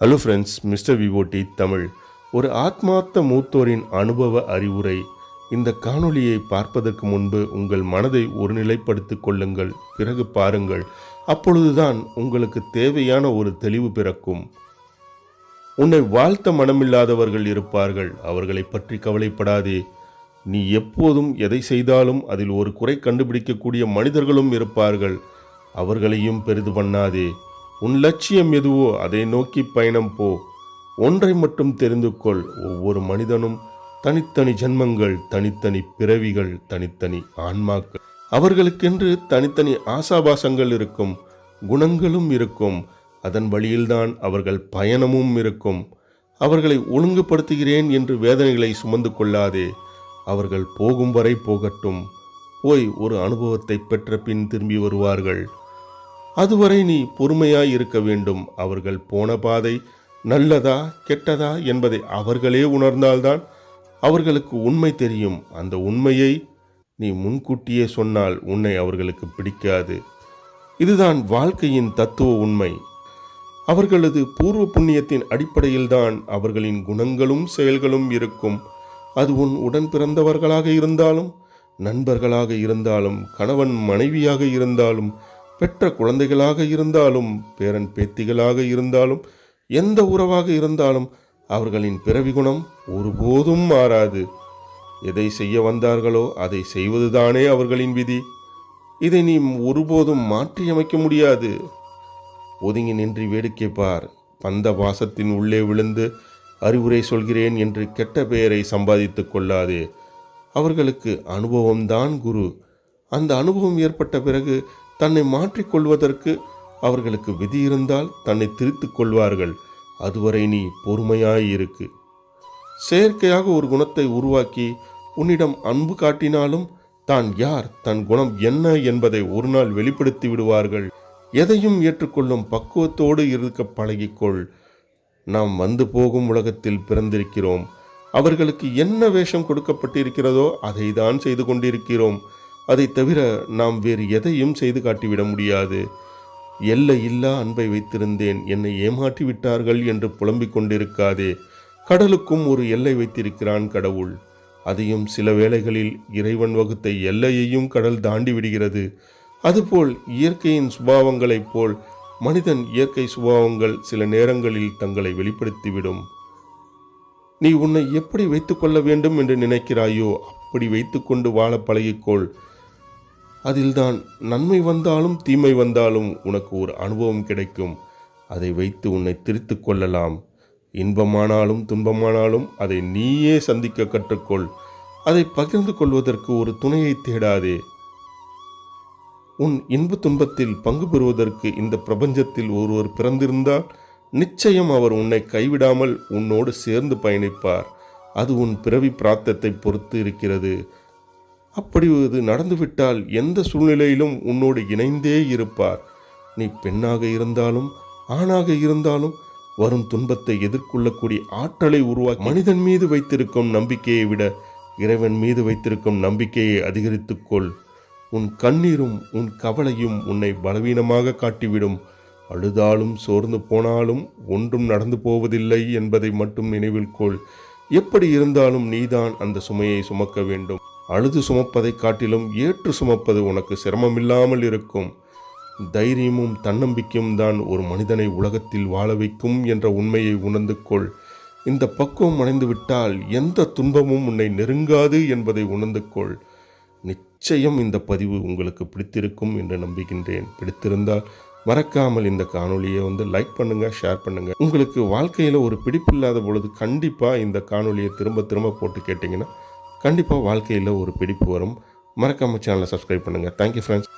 Hello friends mister VOD Tamil ஒரு ஆத்மார்த்த மூத்தோரின் அனுபவ அறிவுரை. இந்த காணொளியை பார்ப்பதற்கு முன்பு உங்கள் மனதை ஒருநிலைப்படுத்திக் கொள்ளுங்கள் பிறகு பாருங்கள். அப்பொழுதுதான் உங்களுக்கு தேவையான ஒரு தெளிவு பிறக்கும். உன்னை வாழ்த்த மனமில்லாதவர்கள் இருப்பார்கள் அவர்களை பற்றி கவலைப்படாதே. நீ எப்போதும் எதை செய்தாலும் அதில் ஒரு குறை கண்டுபிடிக்கக்கூடிய மனிதர்களும் இருப்பார்கள் அவர்களையும் பெரிது பண்ணாதே உன் லட்சியம் எதுவோ அதை நோக்கி பயணம் போ. ஒன்றை மட்டும் தெரிந்து கொள் ஒவ்வொரு மனிதனும் தனித்தனி ஜென்மங்கள் தனித்தனி பிறவிகள் தனித்தனி ஆன்மாக்கள். அவர்களுக்கென்று தனித்தனி ஆசாபாசங்கள் இருக்கும் குணங்களும் இருக்கும். அதன் வழியில்தான் அவர்கள் பயணமும் இருக்கும். அவர்களை ஒழுங்குபடுத்துகிறேன் என்று வேதனைகளை சுமந்து கொள்ளாதே. அவர்கள் போகும் வரை போகட்டும். போய் ஒரு அனுபவத்தை பெற்ற பின் திரும்பி வருவார்கள். அதுவரை நீ பொறுமையாய் இருக்க வேண்டும். அவர்கள் போன பாதை நல்லதா கெட்டதா என்பதை அவர்களே உணர்ந்தால்தான் அவர்களுக்கு உண்மை தெரியும். அந்த உண்மையை நீ முன்கூட்டியே சொன்னால் உன்னை அவர்களுக்கு பிடிக்காது. இதுதான் வாழ்க்கையின் தத்துவ உண்மை. அவர்களது பூர்வ புண்ணியத்தின் அடிப்படையில்தான் அவர்களின் குணங்களும் செயல்களும் இருக்கும். அது உன் உடன் பிறந்தவர்களாக இருந்தாலும் நண்பர்களாக இருந்தாலும் கணவன் மனைவியாக இருந்தாலும் பெற்ற குழந்தைகளாக இருந்தாலும் பேரன் பேத்திகளாக இருந்தாலும் எந்த உறவாக இருந்தாலும் அவர்களின் பிறவி குணம் ஒருபோதும் மாறாது. எதை செய்ய வந்தார்களோ அதை செய்வதுதானே அவர்களின் விதி. இதை நீ ஒருபோதும் மாற்றியமைக்க முடியாது. ஒதுங்கி நின்று வேடிக்கை பார். பந்த வாசத்தின் உள்ளே விழுந்து அறிவுரை சொல்கிறேன் என்று கெட்ட பெயரை சம்பாதித்துக் கொள்ளாதே. அவர்களுக்கு அனுபவம்தான் குரு. அந்த அனுபவம் ஏற்பட்ட பிறகு தன்னை மாற்றிக்கொள்வதற்கு அவர்களுக்கு விதி இருந்தால் தன்னை திரித்துக் கொள்வார்கள். அதுவரை நீ பொறுமையாயிருக்கு. செயற்கையாக ஒரு குணத்தை உருவாக்கி உன்னிடம் அன்பு காட்டினாலும் தான் யார் தன் குணம் என்ன என்பதை ஒரு நாள் வெளிப்படுத்தி விடுவார்கள். எதையும் ஏற்றுக்கொள்ளும் பக்குவத்தோடு இருக்க பழகிக்கொள். நாம் வந்து போகும் உலகத்தில் பிறந்திருக்கிறோம். அவர்களுக்கு என்ன வேஷம் கொடுக்கப்பட்டிருக்கிறதோ அதை தான் செய்து கொண்டிருக்கிறோம். அதை தவிர நாம் வேறு எதையும் செய்து காட்டிவிட முடியாது. எல்லை இல்லா அன்பை வைத்திருந்தேன். என்னை ஏமாற்றி விட்டார்கள் என்று புலம்பிக் கொண்டிருக்காதே. கடலுக்கும் ஒரு எல்லை வைத்திருக்கிறான் கடவுள். அதையும் சில வேளைகளில் இறைவன் வகுத்த எல்லையையும் கடல் தாண்டி விடுகிறது. அதுபோல் இயற்கையின் சுபாவங்களைப் போல் மனிதன் இயற்கை சுபாவங்கள் சில நேரங்களில் தங்களை வெளிப்படுத்திவிடும். நீ உன்னை எப்படி வைத்துக்கொள்ள வேண்டும் என்று நினைக்கிறாயோ அப்படி வைத்துக்கொண்டு வாழ பழகிக்கொள். அதில்தான் நன்மை வந்தாலும் தீமை வந்தாலும் உனக்கு ஒரு அனுபவம் கிடைக்கும். அதை வைத்து உன்னை திருத்திக் கொள்ளலாம். இன்பமானாலும் துன்பமானாலும் அதை நீயே சந்திக்க கற்றுக்கொள். அதை பகிர்ந்து கொள்வதற்கு ஒரு துணையை தேடாதே. உன் இன்ப துன்பத்தில் பங்கு பெறுவதற்கு இந்த பிரபஞ்சத்தில் ஒருவர் பிறந்திருந்தால் நிச்சயம் அவர் உன்னை கைவிடாமல் உன்னோடு சேர்ந்து பயணிப்பார். அது உன் பிறவி பிராத்தத்தை பொறுத்து இருக்கிறது. அப்படி இது நடந்துவிட்டால் எந்த சூழ்நிலையிலும் உன்னோடு இணைந்தே இருப்பார். நீ பெண்ணாக இருந்தாலும் ஆணாக இருந்தாலும் வரும் துன்பத்தை எதிர்கொள்ளக்கூடிய ஆற்றலை உருவாக்கி மனிதன் மீது வைத்திருக்கும் நம்பிக்கையை விட இறைவன் மீது வைத்திருக்கும் நம்பிக்கையை அதிகரித்துக்கொள் உன் கண்ணீரும் உன் கவலையும் உன்னை பலவீனமாக காட்டிவிடும். அழுதாலும் சோர்ந்து போனாலும் ஒன்றும் நடந்து போவதில்லை என்பதை மட்டும் நினைவில் கொள். எப்படி இருந்தாலும் நீதான் அந்த சுமையை சுமக்க வேண்டும். அழுது சுமப்பதை காட்டிலும் ஏற்று சுமப்பது உனக்கு சிரமமில்லாமல் இருக்கும். தைரியமும் தன்னம்பிக்கையும் தான் ஒரு மனிதனை உலகத்தில் வாழ வைக்கும் என்ற உண்மையை உணர்ந்து கொள். இந்த பக்குவம் அடைந்துவிட்டால் எந்த துன்பமும் உன்னை நெருங்காது என்பதை உணர்ந்து கொள். நிச்சயம் இந்த பதிவு உங்களுக்கு பிடித்திருக்கும் என்று நம்புகின்றேன். பிடித்திருந்தால் மறக்காமல் இந்த காணொளியை வந்து லைக் பண்ணுங்கள் ஷேர் பண்ணுங்கள் உங்களுக்கு வாழ்க்கையில் ஒரு பிடிப்பில்லாத பொழுது கண்டிப்பாக இந்த காணொளியை திரும்ப திரும்ப போட்டு கேட்டிங்கன்னா கண்டிப்பாக வாழ்க்கையில் ஒரு பிடிப்பு வரும். மறக்காமல் சேனலை சப்ஸ்கிரைப் பண்ணுங்கள் தேங்க்யூ ஃப்ரெண்ட்ஸ்